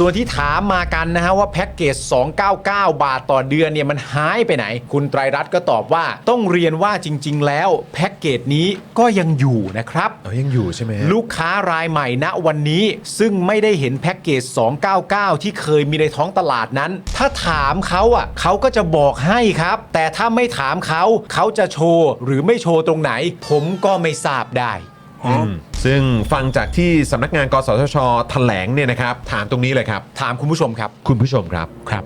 ส่วนที่ถามมากันนะฮะว่าแพ็กเกจ 299 บาทต่อเดือนเนี่ยมันหายไปไหน คุณไตรรัตน์ก็ตอบว่าต้องเรียนว่าจริง ๆ แล้วแพ็กเกจนี้ก็ยังอยู่นะครับเออยังอยู่ใช่ไหมฮะลูกค้ารายใหม่ณวันนี้ซึ่งไม่ได้เห็นแพ็กเกจ 299 ที่เคยมีในท้องตลาดนั้น ถ้าถามเขาอะเขาก็จะบอกให้ครับ แต่ถ้าไม่ถามเขาเขาจะโชว์หรือไม่โชว์ตรงไหน ผมก็ไม่ทราบได้อืม ซึ่งฟังจากที่สำนักงานกสทชแถลงเนี่ยนะครับ ถามตรงนี้เลยครับ ถามคุณผู้ชมครับ คุณผู้ชมครับ ครับ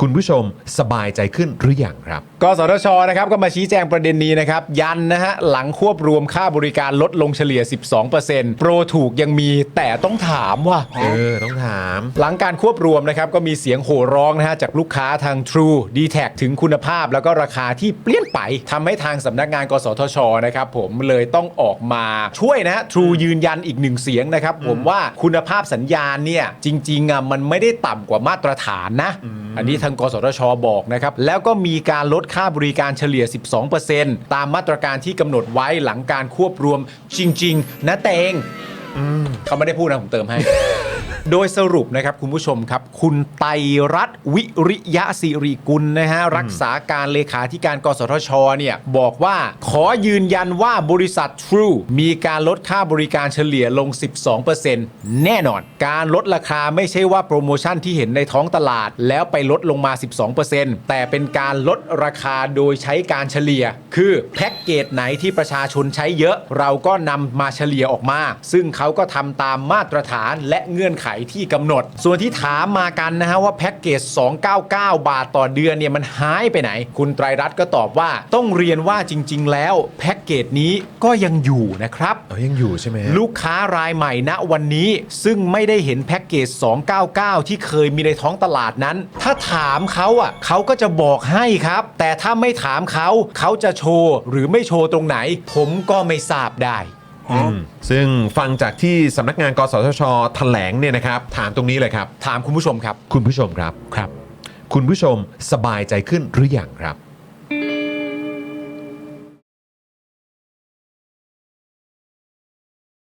คุณผู้ชมสบายใจขึ้นหรือยังครับ กสทชนะครับก็มาชี้แจงประเด็นนี้นะครับ ยันนะฮะ หลังควบรวมค่าบริการลดลงเฉลี่ย 12%โปรถูกยังมีแต่ต้องถามว่า เออ ต้องถาม หลังการควบรวมนะครับ ก็มีเสียงโห่ร้องนะฮะ จากลูกค้าทาง True d t แทถึงคุณภาพแล้วก็ราคาที่เปลี่ยนไปทำให้ทางสำนักงาน กสทชนะครับผมเลยต้องออกมาช่วยนะฮะ True ยืนยันอีกหนึ่งเสียงนะครับ ผมว่าคุณภาพสัญญาณเนี่ยจริงๆอะมันไม่ได้ต่ำกว่ามาตรฐานนะ อันนี้ทางกสทชบอกนะครับ แล้วก็มีการลดค่าบริการเฉลี่ย 12%ตามมาตรการที่กำหนดไว้หลังการควบรวมจริง ๆนะเตงเขาไม่ได้พูดนะผมเติมให้ โดยสรุปนะครับคุณผู้ชมครับ คุณไตรรัตน์วิริยะสิริกุลนะฮะรักษาการเลขาธิการกสทชเนี่ยบอกว่าขอยืนยันว่าบริษัท True มีการลดค่าบริการเฉลี่ยลง 12%แน่นอน การลดราคาไม่ใช่ว่าโปรโมชั่นที่เห็นในท้องตลาด แล้วไปลดลงมา 12%แต่เป็นการลดราคาโดยใช้การเฉลี่ย คือแพ็กเกจไหนที่ประชาชนใช้เยอะ เราก็นำมาเฉลี่ยออกมา ซึ่งเขาก็ทำตามมาตรฐานและเงื่อนไขที่กำหนด ส่วนที่ถามมากันนะฮะว่าแพ็กเกจ 299 บาทต่อเดือนเนี่ยมันหายไปไหน คุณไตรรัตน์ก็ตอบว่าต้องเรียนว่าจริง ๆ แล้วแพ็กเกจนี้ก็ยังอยู่นะครับเออยังอยู่ใช่ไหมฮะลูกค้ารายใหม่ณวันนี้ซึ่งไม่ได้เห็นแพ็กเกจ 299 ที่เคยมีในท้องตลาดนั้น ถ้าถามเขาอะเขาก็จะบอกให้ครับ แต่ถ้าไม่ถามเขาเขาจะโชว์หรือไม่โชว์ตรงไหน ผมก็ไม่ทราบได้อืม ซึ่งฟังจากที่สำนักงานกสทชแถลงเนี่ยนะครับถามตรงนี้เลยครับ ถามคุณผู้ชมครับ คุณผู้ชมครับ ครับ คุณผู้ชมสบายใจขึ้นหรือยังครับ